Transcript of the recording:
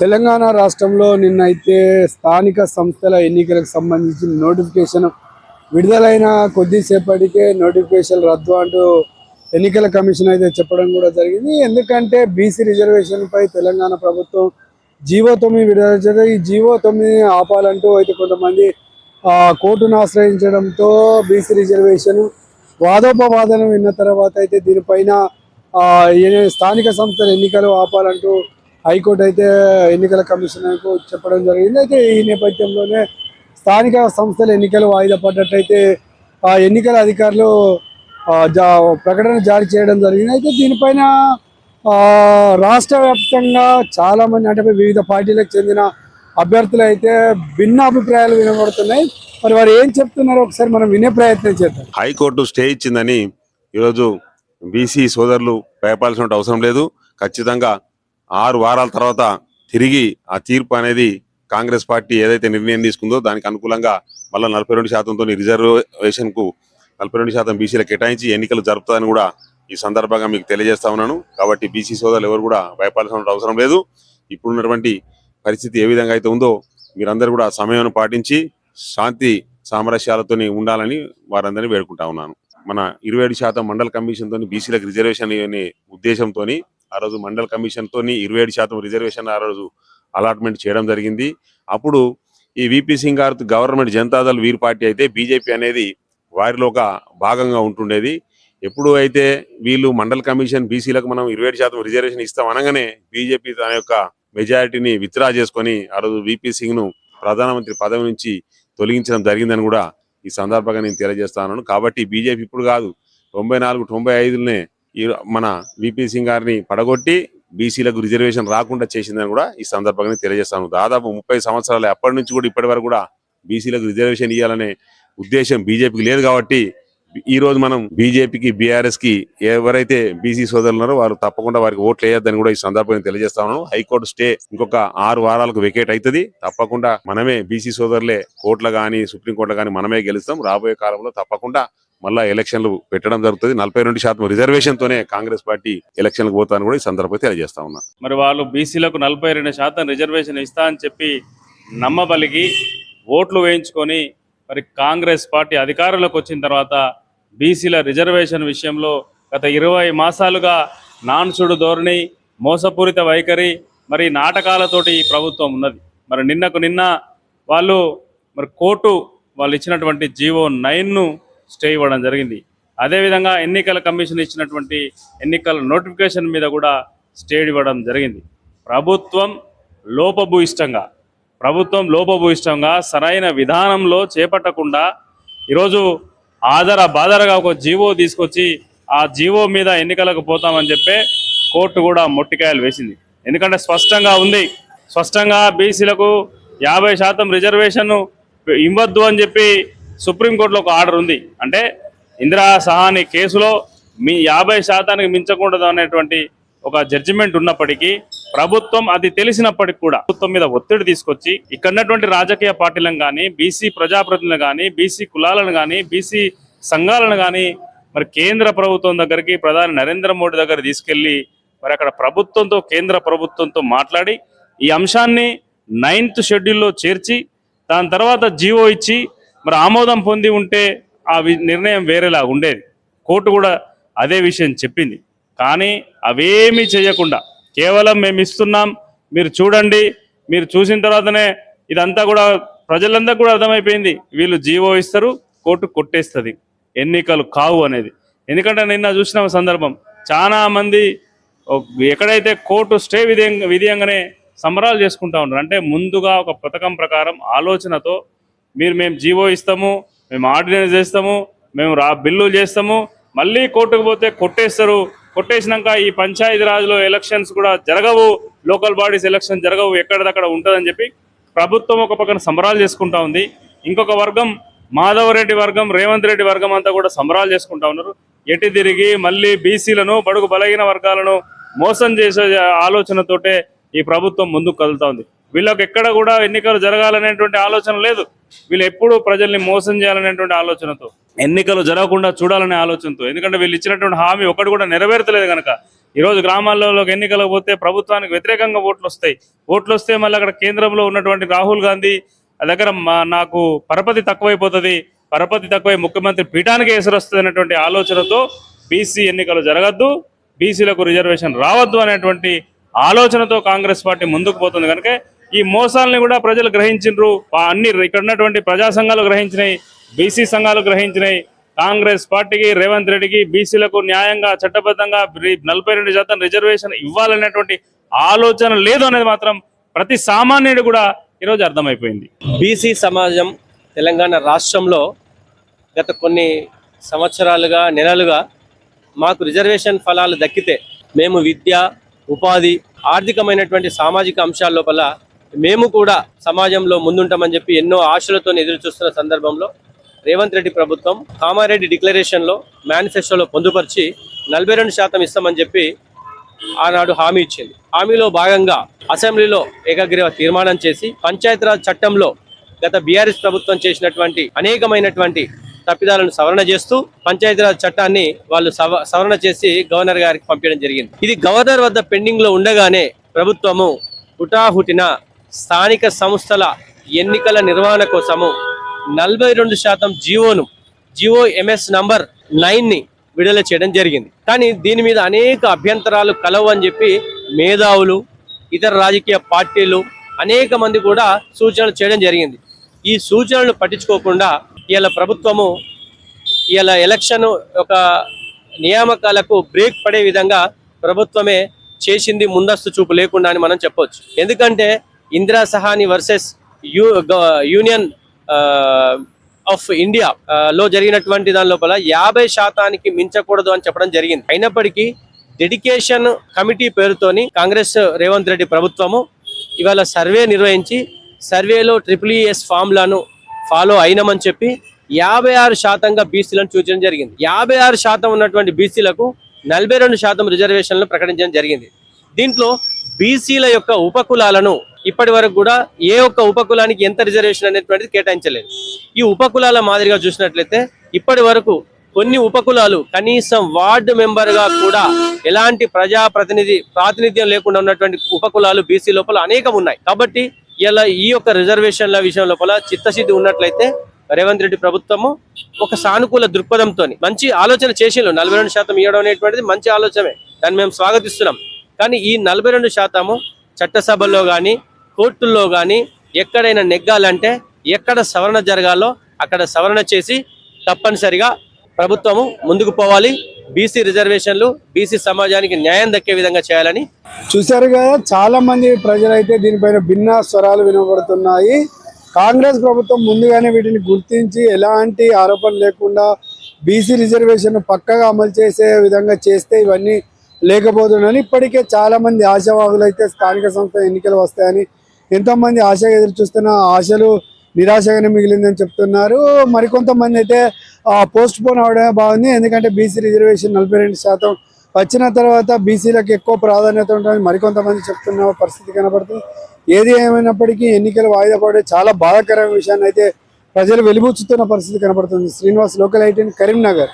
తెలంగాణ రాష్ట్రంలో నిన్నైతే స్థానిక సంస్థల ఎన్నికలకు సంబంధించిన నోటిఫికేషన్ విడుదలైన కొద్దిసేపటికే నోటిఫికేషన్ రద్దు అంటూ ఎన్నికల కమిషన్ అయితే చెప్పడం కూడా జరిగింది. ఎందుకంటే బీసీ రిజర్వేషన్పై తెలంగాణ ప్రభుత్వం జీవో తొమ్మిది విడుదల చేస్తే ఈ జీవో తొమ్మిది ఆపాలంటూ అయితే కొంతమంది కోర్టును ఆశ్రయించడంతో బీసీ రిజర్వేషన్ వాదోపవాదనం విన్న తర్వాత అయితే దీనిపైన ఏ- స్థానిక సంస్థల ఎన్నికలు ఆపాలంటూ హైకోర్టు అయితే ఎన్నికల కమిషనర్కు చెప్పడం జరిగింది. అయితే ఈ నేపథ్యంలోనే స్థానిక సంస్థల ఎన్నికలు వాయిదా పడ్డట్టయితే ఆ ఎన్నికల అధికారులు జా ప్రకటన జారీ చేయడం జరిగింది. అయితే దీనిపైన రాష్ట్ర వ్యాప్తంగా చాలామంది అంటే వివిధ పార్టీలకు చెందిన అభ్యర్థులు అయితే భిన్న అభిప్రాయాలు వినబడుతున్నాయి. మరి వారు ఏం చెప్తున్నారో ఒకసారి మనం వినే ప్రయత్నం చేద్దాం. హైకోర్టు స్టే ఇచ్చిందని ఈరోజు బీసీ సోదరులు భయపడాల్సిన అవసరం లేదు. ఖచ్చితంగా ఆరు వారాల తర్వాత తిరిగి ఆ తీర్పు అనేది కాంగ్రెస్ పార్టీ ఏదైతే నిర్ణయం తీసుకుందో దానికి అనుకూలంగా మళ్ళీ నలభై రెండు శాతంతో రిజర్వేషన్కు నలభై రెండు శాతం బీసీలకు కేటాయించి ఎన్నికలు జరుపుతారని కూడా ఈ సందర్భంగా మీకు తెలియజేస్తా ఉన్నాను. కాబట్టి బీసీ సోదరులు ఎవరు కూడా భయపడాల్సిన అవసరం లేదు. ఇప్పుడున్నటువంటి పరిస్థితి ఏ విధంగా అయితే ఉందో మీరందరూ కూడా సమయం పాటించి శాంతి సామరస్యాలతోని ఉండాలని వారందరినీ వేడుకుంటా ఉన్నాను. మన ఇరవై ఏడు శాతం మండల కమిషన్తో బీసీలకు రిజర్వేషన్ అనే ఉద్దేశంతో ఆ రోజు మండల కమిషన్ తోని ఇరవై ఏడు శాతం రిజర్వేషన్ ఆ రోజు అలాట్మెంట్ చేయడం జరిగింది. అప్పుడు ఈ విపి సింగ్ గారు గవర్నమెంట్ జనతాదళ్ వీర్ పార్టీ అయితే బీజేపీ అనేది వారిలో ఒక భాగంగా ఉంటుండేది. ఎప్పుడు అయితే వీళ్ళు మండల కమిషన్ బీసీలకు మనం ఇరవై ఏడు శాతం రిజర్వేషన్ ఇస్తాం అనగానే బీజేపీ తన యొక్క మెజారిటీని విత్డ్రా చేసుకొని ఆ రోజు విపి సింగ్ను ప్రధానమంత్రి పదవి నుంచి తొలగించడం జరిగిందని కూడా ఈ సందర్భంగా నేను తెలియజేస్తాను కాబట్టి బీజేపీ ఇప్పుడు కాదు తొంభై నాలుగు తొంభై ఐదులనే ఈ మన విపి సింగ్ గారిని పడగొట్టి బీసీలకు రిజర్వేషన్ రాకుండా చేసిందని కూడా ఈ సందర్భంగా తెలియజేస్తాను. దాదాపు ముప్పై సంవత్సరాలు అప్పటి నుంచి కూడా ఇప్పటి వరకు కూడా బీసీలకు రిజర్వేషన్ ఇవ్వాలనే ఉద్దేశం బీజేపీకి లేదు కాబట్టి ఈ రోజు మనం బీజేపీకి బీఆర్ఎస్కి ఎవరైతే బీసీ సోదరులు ఉన్నారో వారు తప్పకుండా వారికి ఓట్లు వేయొద్దని కూడా ఈ సందర్భంగా తెలియజేస్తాను హైకోర్టు స్టే ఇంకొక ఆరు వారాలకు వెకేట్ అవుతుంది తప్పకుండా మనమే బీసీ సోదరులే. కోర్టులో కానీ సుప్రీంకోర్టులో కానీ మనమే గెలుస్తాం. రాబోయే కాలంలో తప్పకుండా మళ్ళా ఎలక్షన్లు పెట్టడం జరుగుతుంది. నలభై రెండు శాతం రిజర్వేషన్ తోనే కాంగ్రెస్ పార్టీ ఎలక్షన్లకు పోతాను కూడా ఈ సందర్భంగా తెలియజేస్తా ఉన్నా. మరి వాళ్ళు బీసీలకు నలభై రెండు శాతం రిజర్వేషన్ ఇస్తా అని చెప్పి నమ్మబలిగి ఓట్లు వేయించుకొని మరి కాంగ్రెస్ పార్టీ అధికారంలోకి వచ్చిన తర్వాత బీసీల రిజర్వేషన్ విషయంలో గత ఇరవై మాసాలుగా నాన్సుడు ధోరణి మోసపూరిత వైఖరి మరి నాటకాలతోటి ఈ ప్రభుత్వం ఉన్నది. మరి నిన్నకు నిన్న వాళ్ళు మరి కోర్టు వాళ్ళు ఇచ్చినటువంటి జీవో నైన్ను స్టే ఇవ్వడం జరిగింది. అదేవిధంగా ఎన్నికల కమిషన్ ఇచ్చినటువంటి ఎన్నికల నోటిఫికేషన్ మీద కూడా స్టే ఇవ్వడం జరిగింది. ప్రభుత్వం లోపభూయిష్టంగా ప్రభుత్వం లోపభూయిష్టంగా సరైన విధానంలో చేపట్టకుండా ఈరోజు ఆధార బాధారగా ఒక జీవో తీసుకొచ్చి ఆ జీవో మీద ఎన్నికలకు పోతామని చెప్పే కోర్టు కూడా మొట్టికాయలు వేసింది. ఎందుకంటే స్పష్టంగా ఉంది. స్పష్టంగా బీసీలకు యాభై శాతం రిజర్వేషన్ ఇవ్వద్దు అని చెప్పి సుప్రీంకోర్టులో ఒక ఆర్డర్ ఉంది. అంటే ఇందిరా సహాని కేసులో మీ యాభై శాతానికి మించకూడదు అనేటువంటి ఒక జడ్జిమెంట్ ఉన్నప్పటికీ ప్రభుత్వం అది తెలిసినప్పటికీ కూడా ప్రభుత్వం మీద ఒత్తిడి తీసుకొచ్చి ఇక్కడన్నటువంటి రాజకీయ పార్టీలను కానీ బీసీ ప్రజాప్రతినిధులను కానీ బీసీ కులాలను కానీ బీసీ సంఘాలను కానీ మరి కేంద్ర ప్రభుత్వం దగ్గరికి ప్రధాని నరేంద్ర మోడీ దగ్గర తీసుకెళ్ళి మరి అక్కడ ప్రభుత్వంతో కేంద్ర ప్రభుత్వంతో మాట్లాడి ఈ అంశాన్ని నైన్త్ షెడ్యూల్లో చేర్చి దాని తర్వాత జీవో ఇచ్చి మరి ఆమోదం పొంది ఉంటే ఆ వి- నిర్ణయం వేరేలా ఉండేది. కోర్టు కూడా అదే విషయం చెప్పింది. కానీ అవేమీ చేయకుండా కేవలం మేము ఇస్తున్నాం మీరు చూడండి మీరు చూసిన తర్వాతనే ఇదంతా కూడా ప్రజలందరికీ కూడా అర్థమైపోయింది. వీళ్ళు జీవో ఇస్తారు కోర్టు కొట్టేస్తుంది. ఎన్నికలు కావు అనేది. ఎందుకంటే నిన్న చూసిన సందర్భం చాలా మంది ఎక్కడైతే కోర్టు స్టే విధంగా విధంగానే సంబరాలు చేసుకుంటా ఉన్నారు అంటే ముందుగా ఒక పథకం ప్రకారం ఆలోచనతో మీరు మేము జీవో ఇస్తాము మేము ఆర్డినెన్స్ చేస్తాము మేము రా బిల్లు చేస్తాము మళ్ళీ కోర్టుకు పోతే కొట్టేస్తారు. కొట్టేసినాక ఈ పంచాయతీ రాజ్లో ఎలక్షన్స్ కూడా జరగవు లోకల్ బాడీస్ ఎలక్షన్ జరగవు ఎక్కడిదక్కడ ఉంటుందని చెప్పి ప్రభుత్వం ఒక పక్కన సంబరాలు చేసుకుంటా ఉంది. ఇంకొక వర్గం మాధవరెడ్డి వర్గం రేవంత్ రెడ్డి వర్గం అంతా కూడా సంబరాలు చేసుకుంటా ఉన్నారు. ఎటు తిరిగి మళ్ళీ బీసీలను బడుగు బలహీన వర్గాలను మోసం చేసే ఆలోచనతోటే ఈ ప్రభుత్వం ముందుకు కదులుతా ఉంది. వీళ్ళకి ఎక్కడ కూడా ఎన్నికలు జరగాలనేటువంటి ఆలోచన లేదు. వీళ్ళు ఎప్పుడూ ప్రజల్ని మోసం చేయాలనేటువంటి ఆలోచనతో. ఎన్నికలు జరగకుండా చూడాలనే ఆలోచనతో. ఎందుకంటే వీళ్ళు ఇచ్చినటువంటి హామీ ఒకటి కూడా నెరవేర్తలేదు కనుక. ఈరోజు గ్రామాల్లోకి ఎన్నికలకు పోతే ప్రభుత్వానికి వ్యతిరేకంగా ఓట్లు వస్తాయి. ఓట్లు వస్తే మళ్ళీ అక్కడ కేంద్రంలో ఉన్నటువంటి రాహుల్ గాంధీ దగ్గర మా- నాకు పరపతి తక్కువైపోతుంది. పరపతి తక్కువై ముఖ్యమంత్రి పీఠానికి ఎసరు వస్తుంది అనేటువంటి ఆలోచనతో బీసీ ఎన్నికలు జరగద్దు. బీసీలకు రిజర్వేషన్ రావద్దు అనేటువంటి ఆలోచనతో కాంగ్రెస్ పార్టీ ముందుకు పోతుంది కనుక ఈ మోసాలని కూడా ప్రజలు గ్రహించిండ్రు. ఆ అన్ని ఇక్కడ ఉన్నటువంటి ప్రజా సంఘాలు గ్రహించినాయి బీసీ సంఘాలు గ్రహించినాయి. కాంగ్రెస్ పార్టీకి రేవంత్ రెడ్డికి బీసీలకు న్యాయంగా చట్టబద్ధంగా నలభై రెండు శాతం రిజర్వేషన్ ఇవ్వాలనేటువంటి ఆలోచన లేదు అనేది మాత్రం ప్రతి సామాన్యుడు కూడా ఈరోజు అర్థమైపోయింది. బీసీ సమాజం తెలంగాణ రాష్ట్రంలో గత కొన్ని సంవత్సరాలుగా నెలలుగా మాకు రిజర్వేషన్ ఫలాలు దక్కితే మేము విద్య ఉపాధి ఆర్థికమైనటువంటి సామాజిక అంశాల లోపల మేము కూడా సమాజంలో ముందుంటామని చెప్పి ఎన్నో ఆశలతో ఎదురు చూస్తున్న సందర్భంలో రేవంత్ రెడ్డి ప్రభుత్వం కామారెడ్డి డిక్లరేషన్లో మేనిఫెస్టోలో పొందుపరిచి నలభై రెండు శాతం ఇస్తామని చెప్పి ఆనాడు హామీ ఇచ్చింది. హామీలో భాగంగా అసెంబ్లీలో ఏకగ్రీవ తీర్మానం చేసి పంచాయతీరాజ్ చట్టంలో గత బీఆర్ఎస్ ప్రభుత్వం చేసినటువంటి అనేకమైనటువంటి తప్పిదాలను సవరణ చేస్తూ పంచాయతీరాజ్ చట్టాన్ని వాళ్ళు సవ సవరణ చేసి గవర్నర్ గారికి పంపించడం జరిగింది. ఇది గవర్నర్ వద్ద పెండింగ్లో ఉండగానే ప్రభుత్వము హుటాహుటిన స్థానిక సంస్థల ఎన్నికల నిర్వహణ కోసము నలభై రెండు శాతం జియోను జియో ఎంఎస్ నంబర్ నైన్ని విడుదల చేయడం జరిగింది. కానీ దీని మీద అనేక అభ్యంతరాలు కలవు అని చెప్పి మేధావులు ఇతర రాజకీయ పార్టీలు అనేక మంది కూడా సూచనలు చేయడం జరిగింది. ఈ సూచనలు పట్టించుకోకుండా ఇవాళ ప్రభుత్వము ఇవాళ ఎలక్షన్ ఒక నియామకాలకు బ్రేక్ పడే విధంగా ప్రభుత్వమే చేసింది ముందస్తు చూపు లేకుండా అని మనం చెప్పొచ్చు. ఎందుకంటే ఇందిరా సహాని వర్సెస్ యూ గ- యూనియన్ ఆఫ్ ఇండియా లో జరిగినటువంటి దాని లోపల యాభై శాతానికి మించకూడదు అని చెప్పడం జరిగింది. అయినప్పటికీ డెడికేషన్ కమిటీ పేరుతోని కాంగ్రెస్ రేవంత్ రెడ్డి ప్రభుత్వము ఇవాళ సర్వే నిర్వహించి సర్వేలో ట్రిపుల్ ఈఎస్ ఫామ్లను ఫాలో అయినామని చెప్పి యాభై ఆరు శాతంగా బీసీలను చూచడం జరిగింది. యాభై ఆరు శాతం ఉన్నటువంటి బీసీలకు నలభై రెండు శాతం రిజర్వేషన్లు ప్రకటించడం జరిగింది. దీంట్లో బీసీల యొక్క ఉపకులాలను ఇప్పటి వరకు కూడా ఏ ఒక్క ఉపకులానికి ఎంత రిజర్వేషన్ అనేటువంటిది కేటాయించలేదు. ఈ ఉపకులాల మాదిరిగా చూసినట్లయితే ఇప్పటి వరకు కొన్ని ఉపకులాలు కనీసం వార్డు మెంబర్గా కూడా ఎలాంటి ప్రజా ప్రతినిధి ప్రాతినిధ్యం లేకుండా ఉన్నటువంటి ఉపకులాలు బీసీ లోపల అనేకం ఉన్నాయి. కాబట్టి ఇలా ఈ యొక్క రిజర్వేషన్ల విషయం లోపల చిత్తశుద్ధి ఉన్నట్లయితే రేవంత్ రెడ్డి ప్రభుత్వము ఒక సానుకూల దృక్పథంతో మంచి ఆలోచన చేసిండ్రు నలభై రెండు శాతం ఇవ్వడం అనేటువంటిది మంచి ఆలోచనే దాన్ని మేము స్వాగతిస్తున్నాం. కానీ ఈ నలభై రెండు శాతము చట్టసభలో కానీ కోర్టుల్లో కానీ ఎక్కడైనా నెగ్గాలంటే ఎక్కడ సవరణ జరగాలో అక్కడ సవరణ చేసి తప్పనిసరిగా ప్రభుత్వము ముందుకు పోవాలి. బీసీ రిజర్వేషన్లు బీసీ సమాజానికి న్యాయం దక్కే విధంగా చేయాలని చూశారు కదా చాలా మంది ప్రజలైతే దీనిపైన భిన్న స్వరాలు వినబడుతున్నాయి. కాంగ్రెస్ ప్రభుత్వం ముందుగానే వీటిని గుర్తించి ఎలాంటి ఆరోపణ లేకుండా బీసీ రిజర్వేషన్ పక్కగా అమలు చేసే విధంగా చేస్తే ఇవన్నీ లేకపోతున్నాయని ఇప్పటికే చాలా మంది ఆశావాహులు అయితే స్థానిక సంస్థ ఎన్నికలు వస్తాయని ఎంతో మంది ఆశగా ఎదురు చూస్తున్న ఆశలు నిరాశగానే మిగిలిందని చెప్తున్నారు. మరికొంతమంది అయితే పోస్ట్ పోన్ అవడమే బాగుంది. ఎందుకంటే బీసీ రిజర్వేషన్ నలభై రెండు శాతం వచ్చిన తర్వాత బీసీలకు ఎక్కువ ప్రాధాన్యత ఉంటుందని మరికొంతమంది చెప్తున్న పరిస్థితి కనబడుతుంది. ఏది ఏమైనప్పటికీ ఎన్నికలు వాయిదా పడే చాలా బాధాకరమైన విషయాన్ని అయితే ప్రజలు వెలిబుచ్చుతున్న పరిస్థితి కనబడుతుంది. శ్రీనివాస్ లోకల్ ఐటీన్ కరీంనగర్.